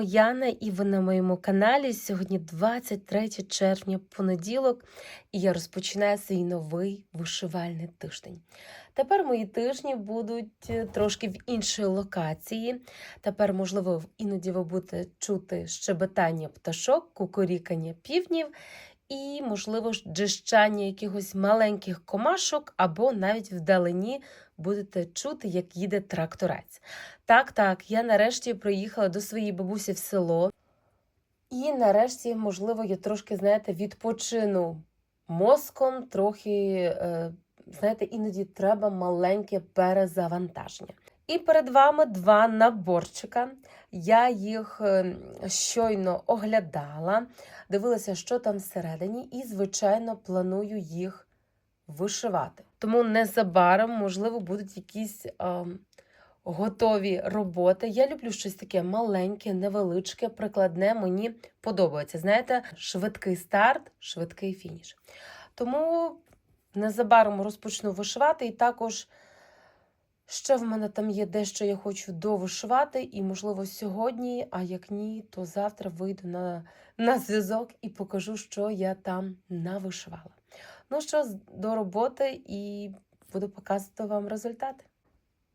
Вами Яна, і ви на моєму каналі. Сьогодні 23 червня, понеділок, і я розпочинаю свій новий вишивальний тиждень. Тепер мої тижні будуть е, трошки в іншій локації. Тепер, можливо, іноді ви будете чути щебетання пташок, кукурікання півнів і, можливо, джищання якихось маленьких комашок, або навіть вдалині будете чути, як їде тракторець. Так, так, я нарешті приїхала до своєї бабусі в село. І нарешті, можливо, я трошки, знаєте, відпочину мозком, трохи, е, знаєте, іноді треба маленьке перезавантаження. І перед вами два наборчика. Я їх е, щойно оглядала, дивилася, що там всередині, і, звичайно, планую їх вишивати. Тому незабаром, можливо, будуть якісь е, готові роботи. Я люблю щось таке маленьке, невеличке, прикладне. Мені подобається. Знаєте, швидкий старт, швидкий фініш. Тому незабаром розпочну вишивати, і також ще в мене там є дещо я хочу довишивати, і, можливо, сьогодні, а як ні, то завтра вийду на, на зв'язок і покажу, що я там навишивала. Ну що, до роботи і буду показувати вам результати.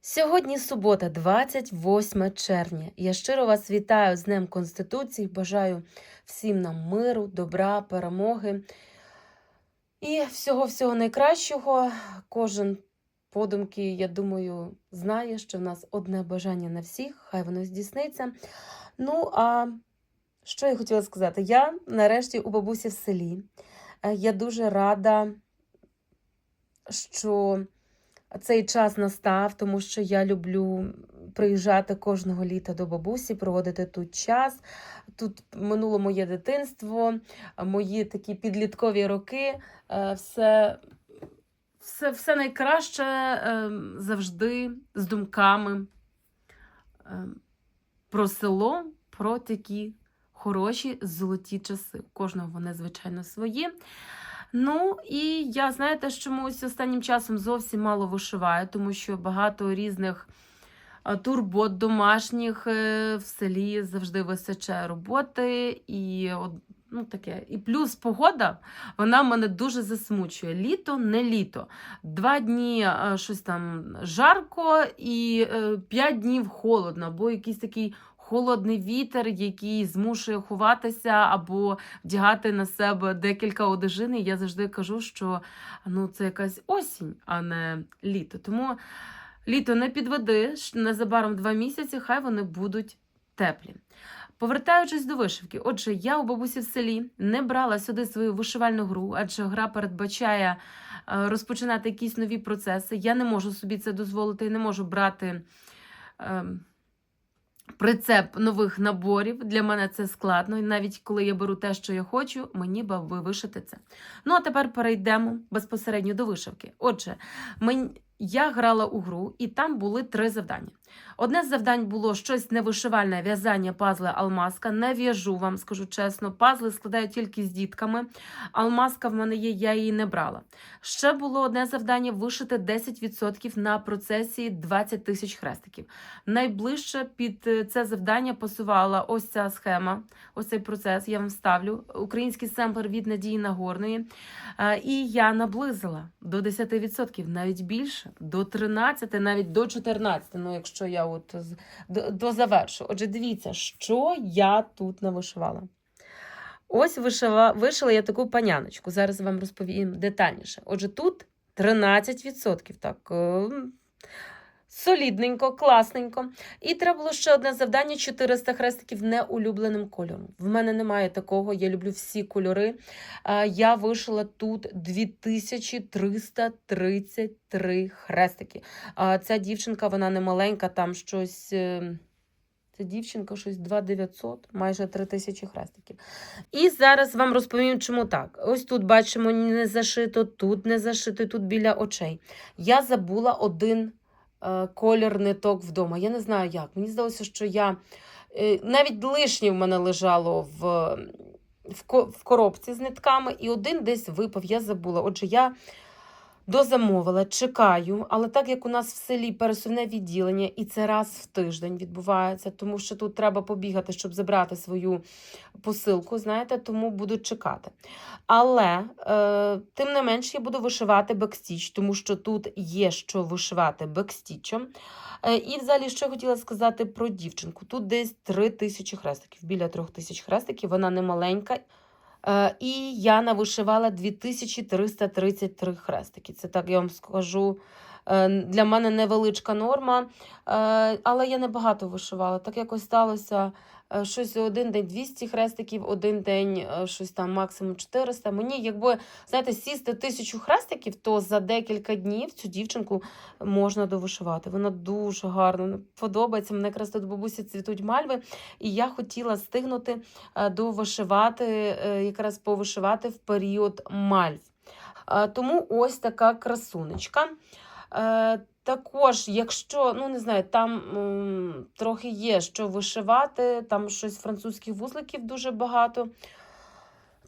Сьогодні субота, 28 червня. Я щиро вас вітаю з Днем Конституції. Бажаю всім нам миру, добра, перемоги і всього-всього найкращого. Кожен подумки, я думаю, знає, що в нас одне бажання на всіх, хай воно здійсниться. Ну, а що я хотіла сказати? Я нарешті у бабусі в селі. Е, Я дуже рада, що цей час настав, тому що я люблю приїжджати кожного літа до бабусі, проводити тут час. Тут минуло моє дитинство, мої такі підліткові роки. Е, Все, все, все найкраще е, завжди з думками про село, про такі хороші золоті часи. У кожного вони, звичайно, свої. Ну, і я, знаєте, чомусь останнім часом зовсім мало вишиваю, тому що багато різних турбот домашніх е, в селі завжди вистачає роботи. І, ну, таке. і плюс погода, вона мене дуже засмучує. Літо не літо. Два дні щось там жарко, і е, п'ять днів холодно, або якийсь такий холодний вітер, який змушує ховатися або вдягати на себе декілька одежин. І я завжди кажу, що ну, це якась осінь, а не літо. Тому літо не підведи, незабаром два місяці, хай вони будуть теплі. Повертаючись до вишивки, отже, я у бабусі в селі не брала сюди свою вишивальну гру, адже гра передбачає е, розпочинати якісь нові процеси. Я не можу собі це дозволити і не можу брати. Прицеп нових наборів для мене це складно, і навіть коли я беру те, що я хочу, мені би вишити це. Ну а тепер перейдемо безпосередньо до вишивки. Отже, мен... я грала у гру, і там були три завдання. Одне з завдань було щось невишивальне в'язання пазли алмазка. Не в'яжу вам, скажу чесно. Пазли складаю тільки з дітками. Алмазка в мене є, я її не брала. Ще було одне завдання вишити 10% на процесі 20 тисяч хрестиків. Найближче під е, це завдання посувала ось ця схема, ось цей процес. Я вам ставлю. Український семплер від Надії Нагорної. Е, І я наблизила до 10%, навіть більше, до 13, навіть до 14, ну якщо я от з- до, до завершу. Отже, дивіться, що я тут навишивала. Ось вишила, вишила я таку паняночку. Зараз вам розповім детальніше. Отже, тут 13%. Так, е, солідненько, класненько. І треба було ще одне завдання: 400 хрестиків неулюбленим кольором. В мене немає такого, я люблю всі кольори. Я вишила тут 2333 хрестики. Ця дівчинка, вона не маленька, там щось. е, Ця дівчинка щось 2900, майже 3000 хрестиків. І зараз вам розповім, чому так. Ось тут бачимо не зашито, тут не зашито, тут біля очей. Я забула один колір ниток вдома. Я не знаю як. Мені здалося, що я е, навіть лишнє в мене лежало в, в коробці з нитками, і один десь випав, я забула. Отже, я Дозамовила, чекаю, але так як у нас в селі пересувне відділення, і це раз в тиждень відбувається, тому що тут треба побігати, щоб забрати свою посилку, знаєте, тому буду чекати. Але е, тим не менш я буду вишивати бекстіч, тому що тут є що вишивати бекстічем. Е, і взагалі, що хотіла сказати про дівчинку. Тут десь 3 тисячі хрестиків, біля 3 тисяч хрестиків, вона не маленька. І я навишивала 2333 хрестики. Це так я вам скажу. Е, Для мене невеличка норма, е, але я небагато вишивала. Так якось сталося е, щось один день 200 хрестиків, один день щось там максимум 400. Мені, якби знаєте, сісти тисячу хрестиків, то за декілька днів цю дівчинку можна довишивати. Вона дуже гарна, вона подобається. Мене якраз тут бабусі цвітуть мальви, і я хотіла стигнути довишивати, якраз повишивати в період мальв. Тому ось така красунечка. Е, Також, якщо, ну не знаю, там м, трохи є що вишивати, там щось французьких вузликів дуже багато.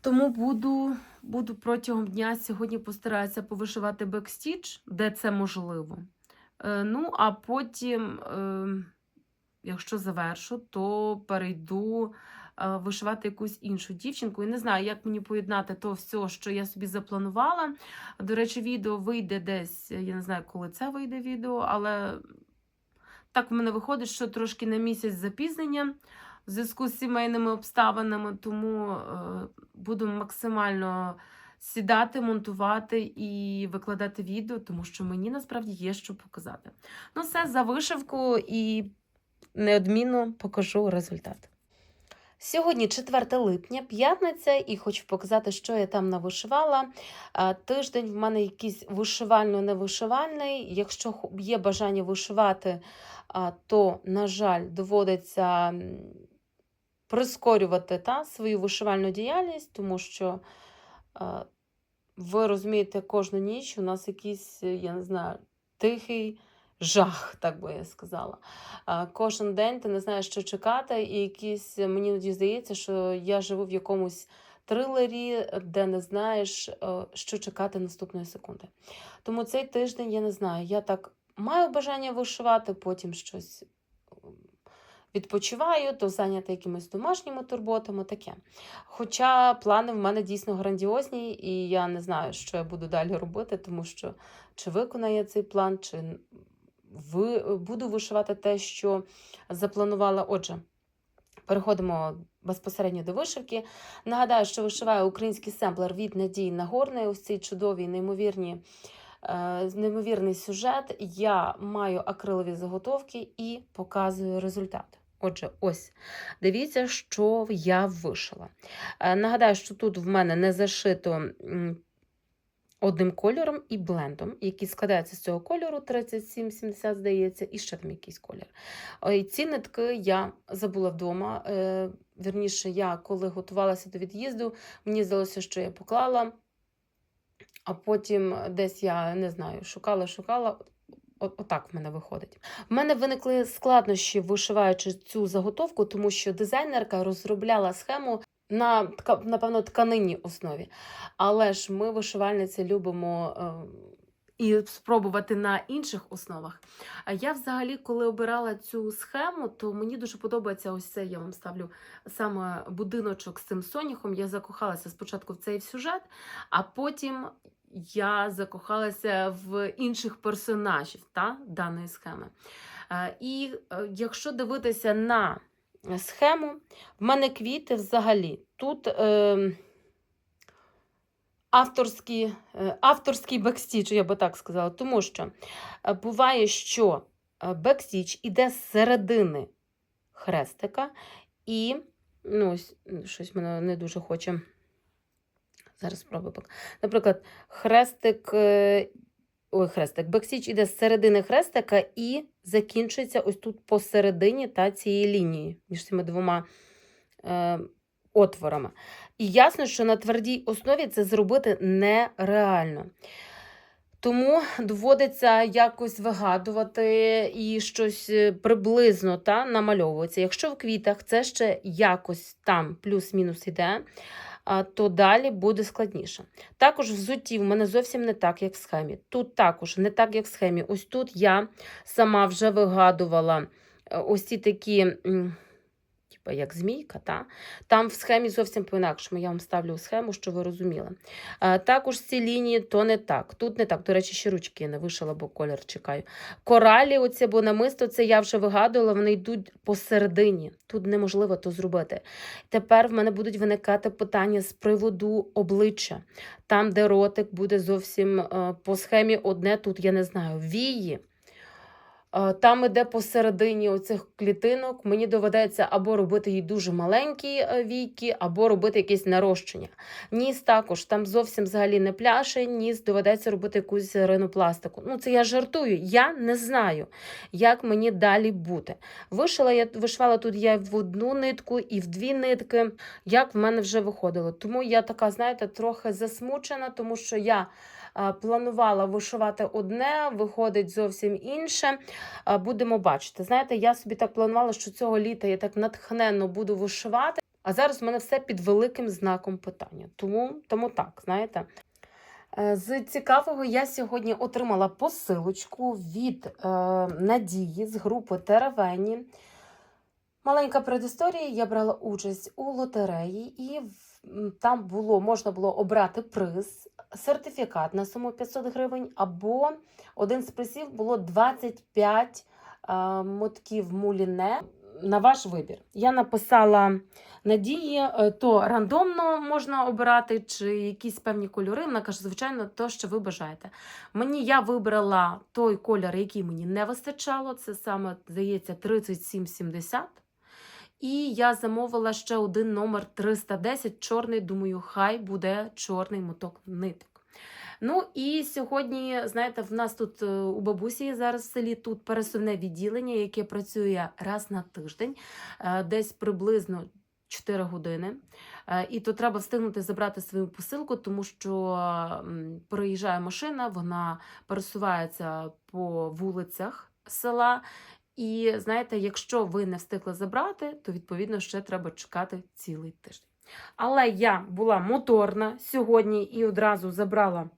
Тому буду, буду протягом дня сьогодні постараюся повишивати бекстіч, де це можливо. Е, ну, а потім, е, якщо завершу, то перейду вишивати якусь іншу дівчинку. І не знаю, як мені поєднати то все, що я собі запланувала. До речі, відео вийде десь, я не знаю, коли це вийде відео, але так в мене виходить, що трошки на місяць запізнення в зв'язку з сімейними обставинами, тому е, буду максимально сідати, монтувати і викладати відео, тому що мені насправді є що показати. Ну, все за вишивку і неодмінно покажу результат. Сьогодні 4 липня, п'ятниця, і хочу показати, що я там навишивала. Тиждень в мене якийсь вишивально-невишивальний. Якщо є бажання вишивати, то, на жаль, доводиться прискорювати та, свою вишивальну діяльність, тому що ви розумієте, кожну ніч у нас якийсь, я не знаю, тихий жах, так би я сказала. Кожен день ти не знаєш, що чекати, і якісь мені іноді здається, що я живу в якомусь трилері, де не знаєш, е, що чекати наступної секунди. Тому цей тиждень я не знаю. Я так маю бажання вишивати, потім щось відпочиваю, то зайнята якимись домашніми турботами, таке. Хоча плани в мене дійсно грандіозні, і я не знаю, що я буду далі робити, тому що чи виконаю я цей план, чи ви, буду вишивати те, що запланувала. Отже, переходимо безпосередньо до вишивки. Нагадаю, що вишиваю український семплер від Надії Нагорної. Ось ці чудові, неймовірні. е, Неймовірний сюжет. Я маю акрилові заготовки і показую результат. Отже, ось дивіться, що я вишила. Е, Нагадаю, що тут в мене не зашито одним кольором і блендом, який складається з цього кольору 37-70, здається, і ще там якийсь колір. Ой, Ці нитки я забула вдома. Е, Вірніше, я коли готувалася до від'їзду, мені здалося, що я поклала, а потім десь я не знаю, шукала, шукала. От, отак в мене виходить. В мене виникли складнощі, вишиваючи цю заготовку, тому що дизайнерка розробляла схему на напевно тканинній основі. Але ж ми, вишивальниці, любимо е, і спробувати на інших основах. А я взагалі, коли обирала цю схему, то мені дуже подобається ось це. Я вам ставлю саме будиночок з цим соняхом. Я закохалася спочатку в цей сюжет, а потім я закохалася в інших персонажів та, даної схеми. Е, І е, якщо дивитися на схему, в мене квіти взагалі. Тут е, авторський, е, авторський бекстіч, я би так сказала, тому що е, буває, що е, бекстіч іде з середини хрестика, і ну, ось, щось мене не дуже хоче. Зараз спробую. Наприклад, хрестик, е, ой, хрестик, бекстіч іде з середини хрестика і закінчується ось тут посередині та цієї лінії між цими двома е, отворами. І ясно, що на твердій основі це зробити нереально. Тому доводиться якось вигадувати і щось е, приблизно та, намальовується. Якщо в квітах це ще якось там плюс-мінус іде, то далі буде складніше. Також взутті в мене зовсім не так, як в схемі. Тут також не так, як в схемі. Ось тут я сама вже вигадувала е, ось ці такі. М, Типа як змійка, та? там в схемі зовсім по-інакшому. Я вам ставлю схему, що ви розуміли. Також ці лінії то не так. Тут не так. До речі, ще ручки я не вишила, бо колір чекаю. Коралі, оце, бо намисто, це я вже вигадувала, вони йдуть посередині. Тут неможливо то зробити. Тепер в мене будуть виникати питання з приводу обличчя. Там, де ротик буде зовсім е, по схемі одне, тут я не знаю. Вії. Е, Там іде посередині оцих клітинок, мені доведеться або робити їй дуже маленькі е, війки, або робити якесь нарощення. Ніс також там зовсім взагалі не пляше, ніс доведеться робити якусь ринопластику. Ну, це я жартую, я не знаю, як мені далі бути. Вишила я вишивала тут я в одну нитку і в дві нитки, як в мене вже виходило. Тому я така, знаєте, трохи засмучена, тому що я. е, Планувала вишивати одне, виходить зовсім інше. А, Будемо бачити. Знаєте, я собі так планувала, що цього літа я так натхненно буду вишивати. А зараз в мене все під великим знаком питання. Тому, тому так, знаєте. Е, З цікавого я сьогодні отримала посилочку від е, Надії з групи Теревені. Маленька предісторія. Я брала участь у лотереї, і там було можна було обрати приз, сертифікат на суму 500 гривень, або один з призів було 25 е, мотків муліне на ваш вибір. Я написала надії, е, то рандомно можна обирати, чи якісь певні кольори. Вона каже, звичайно, то, що ви бажаєте. Мені я вибрала той колір, який мені не вистачало. Це саме, здається, 3770. І я замовила ще один номер 310, чорний. Думаю, хай буде чорний моток ниток. Ну і сьогодні, знаєте, в нас тут е, у бабусі зараз в селі тут пересувне відділення, яке працює раз на тиждень, е, десь приблизно 4 години. Е, І то треба встигнути забрати свою посилку, тому що м, проїжджає машина, вона пересувається по вулицях села. І знаєте, якщо ви не встигли забрати, то відповідно ще треба чекати цілий тиждень. Але я була моторна сьогодні і одразу забрала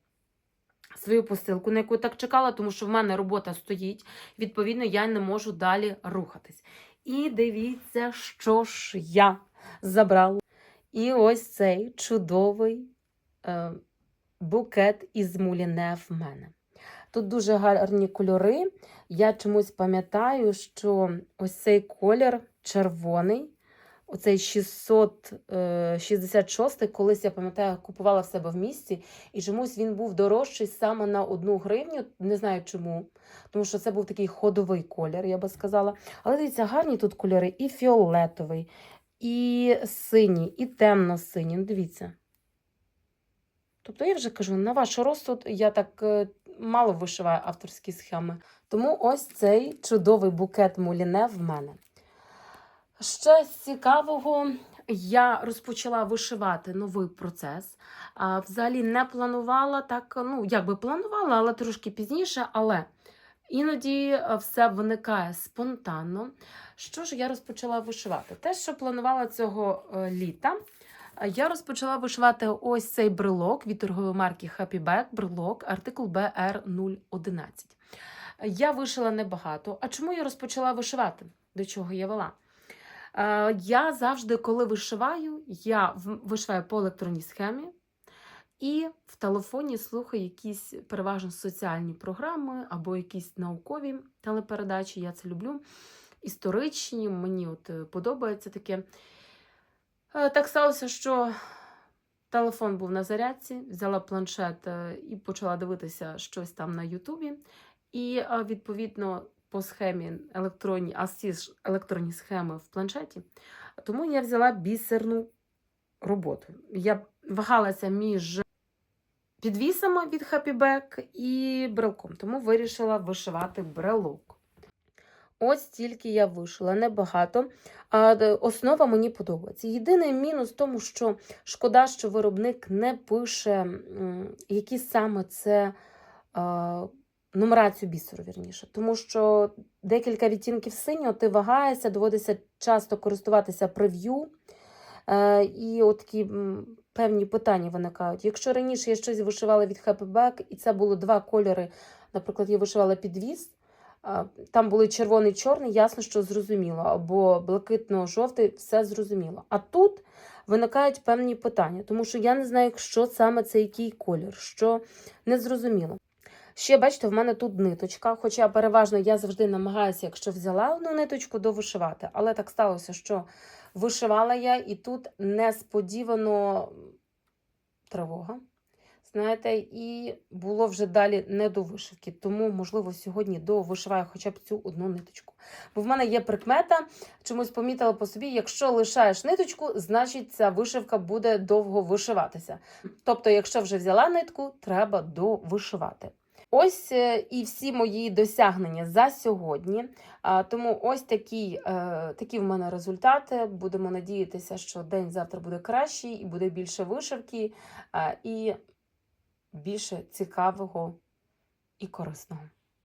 свою посилку, на яку я так чекала, тому що в мене робота стоїть. Відповідно, я не можу далі рухатись. І дивіться, що ж я забрала. І ось цей чудовий е, букет із муліне в мене. Тут дуже гарні кольори. Я чомусь пам'ятаю, що ось цей колір червоний, оцей 666, колись я пам'ятаю, купувала в себе в місті, і чомусь він був дорожчий саме на одну гривню. Не знаю чому. Тому що це був такий ходовий колір, я би сказала. Але дивіться, гарні тут кольори: і фіолетовий, і синій, і темно-синій. Ну, дивіться. Тобто, я вже кажу, на ваш розсуд я так е, мало вишиваю авторські схеми. Тому ось цей чудовий букет муліне в мене. Ще з цікавого, я розпочала вишивати новий процес. А, взагалі не планувала так, ну, якби планувала, але трошки пізніше. Але іноді е, все виникає спонтанно. Що ж я розпочала вишивати? Те, що планувала цього е, літа. Я розпочала вишивати ось цей брелок від торгової марки Happy Bag, брелок, артикул BR011. Я вишила небагато. А чому я розпочала вишивати? До чого я вела? Е, Я завжди, коли вишиваю, я вишиваю по електронній схемі і в телефоні слухаю якісь переважно соціальні програми або якісь наукові телепередачі. Я це люблю. Історичні, мені от е, подобається таке. Е, Так сталося, що телефон був на зарядці, взяла планшет е, і почала дивитися щось там на Ютубі. І е, відповідно по схемі електронні, а ці ж електронні схеми в планшеті. Тому я взяла бісерну роботу. Я вагалася між підвісами від Back і брелком, тому вирішила вишивати брелок. Ось тільки я вишила, небагато. А е, основа мені подобається. Єдиний мінус в тому, що шкода, що виробник не пише, які саме це а, нумерацію бісеру, вірніше. Тому що декілька відтінків синього ти вагаєшся, доводиться часто користуватися прев'ю. Е, і от такі певні питання виникають. Якщо раніше я щось вишивала від Happy Back, і це було два кольори, наприклад, я вишивала підвіз, там були червоний чорний, ясно, що зрозуміло, або блакитно-жовтий, все зрозуміло. А тут виникають певні питання, тому що я не знаю, що саме це який колір, що не зрозуміло. Ще бачите, в мене тут ниточка, хоча переважно я завжди намагаюся, якщо взяла одну ниточку, довишивати. Але так сталося, що вишивала я, і тут несподівано тривога. Знаєте, і було вже далі не до вишивки. Тому, можливо, сьогодні довишиваю хоча б цю одну ниточку. Бо в мене є прикмета, чомусь помітила по собі, якщо лишаєш ниточку, значить ця вишивка буде довго вишиватися. Тобто, якщо вже взяла нитку, треба довишивати. Ось е, і всі мої досягнення за сьогодні. Тому ось такі, е, такі в мене результати. Будемо надіятися, що день завтра буде кращий і буде більше вишивки, і більше цікавого і корисного.